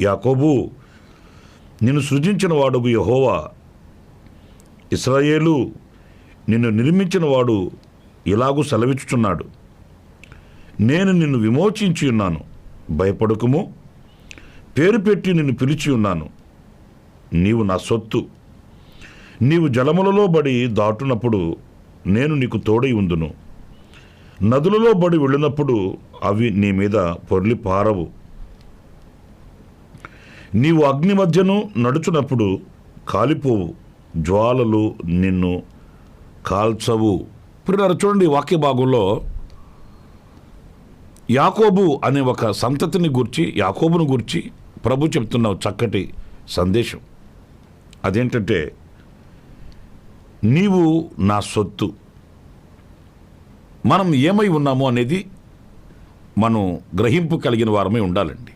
యాకోబు నిన్ను సృజించిన వాడుగు యహోవా. ఇస్రాయేలు నిన్ను నిర్మించిన వాడు ఇలాగూ సెలవిచ్చుచున్నాడు. నేను నిన్ను విమోచించి ఉన్నాను భయపడకుము. పేరు పెట్టి నిన్ను పిలిచి ఉన్నాను నీవు నా సొత్తు. నీవు జలములలో బడి దాటునప్పుడు నేను నీకు తోడై ఉందును. నదులలో బడి వెళ్ళినప్పుడు అవి నీ మీద పొర్లి పారవు. నీవు అగ్ని మధ్యను నడుచునప్పుడు కాలిపోవు జ్వాలలు నిన్ను కాల్చవు. ఇప్పుడు చూడండి వాక్య భాగంలో యాకోబు అనే ఒక సంతతిని గురించి యాకోబును గురించి ప్రభు చెప్తున్న చక్కటి సందేశం. అదేంటంటే నీవు నా సొత్తు. మనం ఏమై ఉన్నాము అనేది మనం గ్రహింపు కలిగిన వారమై ఉండాలండి.